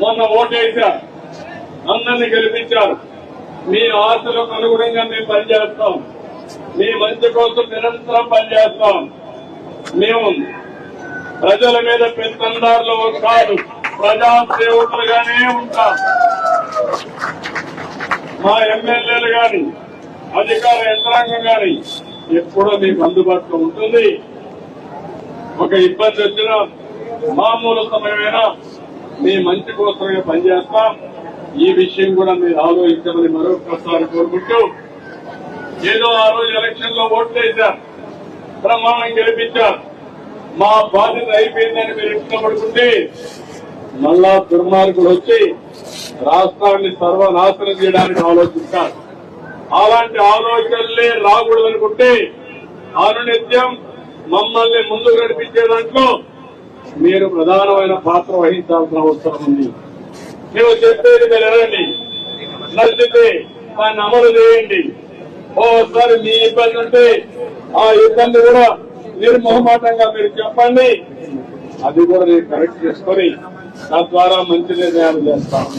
మొన్న ఓటేశారు. అందరిని గెలిపించారు. మీ ఆశలకు అనుగుణంగా మేము పనిచేస్తాం. మీ మంచి కోసం నిరంతరం పనిచేస్తాం. మేము ప్రజల మీద పెత్తందారులు కాదు ప్రజా సేవకులుగానే ఉంటాం. మా ఎమ్మెల్యేలు గాని అధికార యంత్రాంగం గాని ఎప్పుడూ మీకు అందుబాటులో ఉంటుంది. ఒక ఇబ్బంది వచ్చినా మామూలు సమయమైనా మీ మంచి కోసమే పనిచేస్తాం. ఈ విషయం కూడా మీరు ఆలోచించమని మరొకసారి కోరుకుంటూ ఏదో ఆ రోజు ఎలక్షన్లో ఓట్లు వేశారు బ్రహ్మాండం గెలిపించారు మా బాధ్యత అయిపోయిందని మీరు ఇష్టపడుకుంటే మళ్ళా దుర్మార్గులు వచ్చి రాష్ట్రాన్ని సర్వనాశనం చేయడానికి ఆలోచిస్తారు. అలాంటి ఆలోచనలే రాకూడదనుకుంటే అనునిత్యం మమ్మల్ని ముందుకు నడిపించే దాంట్లో మీరు ప్రధానమైన పాత్ర వహించాల్సిన అవసరం ఉంది. మేము చెప్పేది మీరు వినండి నచ్చితే దాన్ని అమలు చేయండి. ఓసారి మీ ఇబ్బంది ఉంటే ఆ ఇబ్బంది కూడా నిర్మోహమాటంగా మీరు చెప్పండి. అది కూడా నేను కరెక్ట్ చేసుకొని తద్వారా మంచి నిర్ణయాలు చేస్తాం